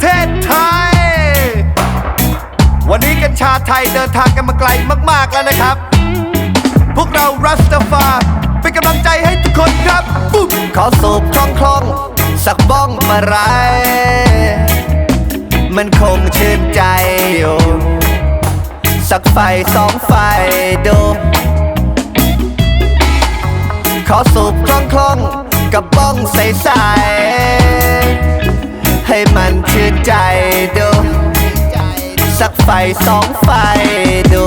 เทศไทย วันนี้กัญชาไทยเดินทางกันมาไกลมาก ๆ แล้วนะครับ พวกเรารัสตาฟาเป็นกำลังใจให้ทุกคนครับปุ๊บขอสูบคล่องคล่องสักบ้องมาไร มันคงชื่นใจอยู่ สักไฟสองไฟดูขอสูบคล่องคล่องกับบ้องใสๆ ให้มันชื่นใจดู สักไฟสองไฟดู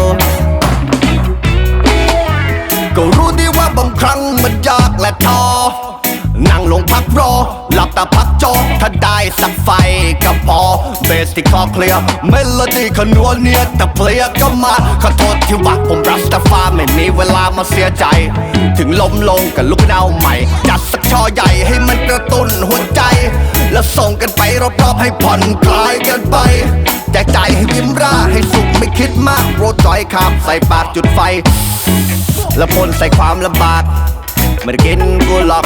ก็รู้ดีว่าบางครั้งมันยากและท้อนั่งลงพักรอ ตาพักจอถ้าได้สักไฟก็พอเบสที่คลอเคลียร์เมโลดี้ขนวเนียแต่เพลียก็มาขอโทษที่ว่าผมรัสตาฟาไม่มีเวลามาเสียใจ ถึงล้มลงก็ลุกขึ้นเอาใหม่ จัดสักช่อใหญ่ให้มันกระตุ้นหัวใจ แล้วส่งกันไปรอบๆให้ผ่อนคลายกันไปแจกใจายให้ยิ้มร่าให้สุขไม่คิดมากโรดจอยขับใส่ปากจุดไฟ แล้วพ่นใส่ความลำบาก ไม่ได้กินกูหรอก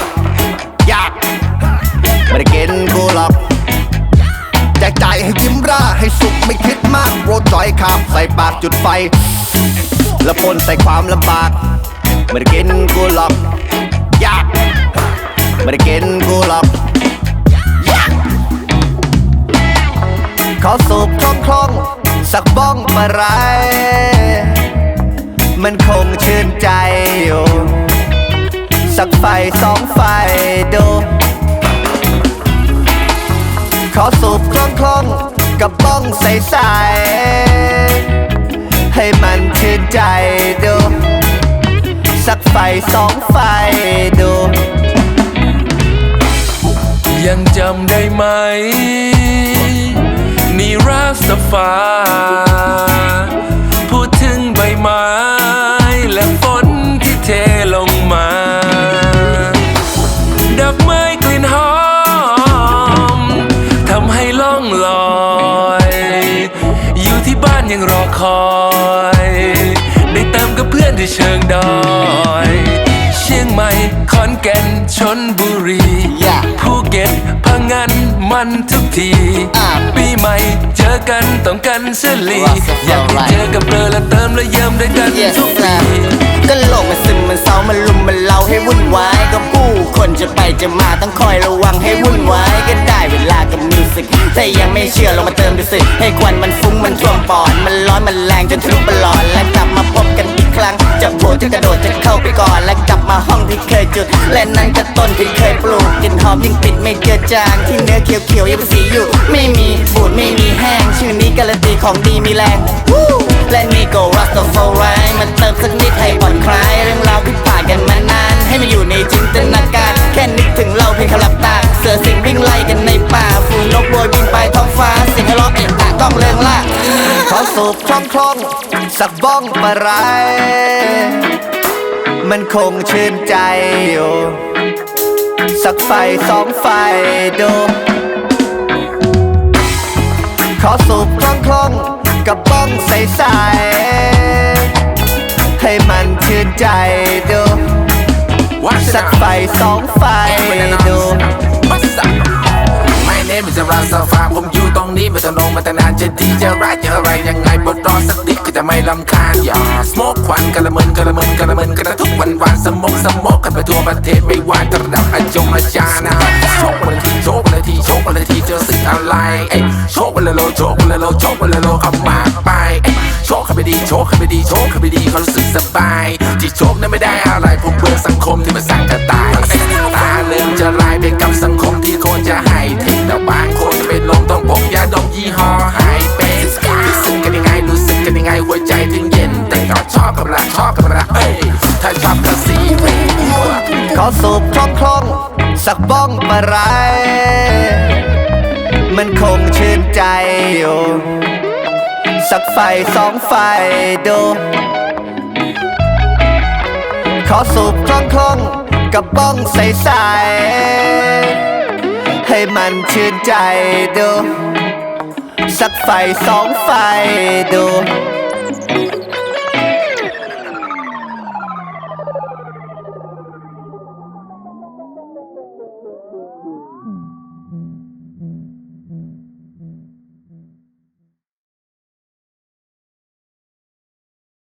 จุดไฟ แล้วพ่นใส่ความลำบากไม่ได้กินกูหรอกยากไม่ได้กินกูหรอกขอสูบคล่องคล่องสักบ้องมาไร มันคงชื่นใจอยู่ สักไฟสองไฟดูขอสูบคล่องคล่องกับบ้องใสๆ ให้มันชื่นใจดู สักไฟสองไฟดู ยังจำได้ไหม นี่ราสตาฟา ที่เชิงดอยเชียงใหม่ขอนแก่นชนบุรี Yeah ภูเก็ตพังงานมันทุกทีอะปีใหม่เจอกันต้องกันเสลี Rastafari อยากให้เจอกับเธอและเติมและเยิ้มด้วยกัน Yes ทุกปีก็โลกมันซึมมันเศร้ามันลุมมันเล่าให้วุ่นวายก็ผู้คนจะไปจะมาต้องคอยระวังให้วุ่นวายก็ได้เวลากับมิวสิกถ้ายังไม่เชื่อลองมาเติมดูสิให้ควันมันฟุ้งมันท่วมปอดมันร้อนมันแรง จะกระโดดจะเข้าไปก่อนและกลับมาห้องที่เคยจุด และนั้นก็ต้นที่เคยปลูกกลิ่นหอมยิ่งปิดไม่เจือจางที่เนื้อเขียวๆยังเป็นสีอยู่ ไม่มีบูดไม่มีแห้ง ชื่อนี้การันตีของดีมีแรงและนี่ก็รัสต์โฟไรมันเติมสักนิดให้ผ่อนคลายเรื่องราวที่ สูบคล่องคล่องสักบ้องมาไร มันคงชื่นใจอยู่ สักไฟสองไฟดู ขอสูบคล่องคล่องกับบ้องใสๆให้มันชื่นใจดู สักไฟสองไฟดูไม่เน้นมันจะรักสฟาผมอยู่ตรงนี้ไม่ต้องลงมาตั้งนานจะดีจะร้ายจะอะไรยังไง สโมกควันกระเมินกระเมินกระเมินกระทุกวันวานสมกสมกกันไปทั่วประเทศไม่ว่าจะระดับอาจงอาจารย์นะโชควันละทีโชควันละทีโชควันละทีเจอสิ่งอะไรเอ้โชควันละโลโชควันละโลโชควันละโลเข้ามาไปเอ้โชคเข้าไปดีโชคเข้าไปดีโชคเข้าไปดีเขารู้สึกสบายที่โชคนั้นไม่ได้อะไรผมเบื่อสังคมที่มันสั่งกระตาย สูบคล่องคล่องสักบ้องมาไร มันคงชื่นใจอยู่ สักไฟสองไฟดู ขอสูบคล่องคล่องกับบ้องใสๆให้มันชื่นใจดู สักไฟสองไฟดู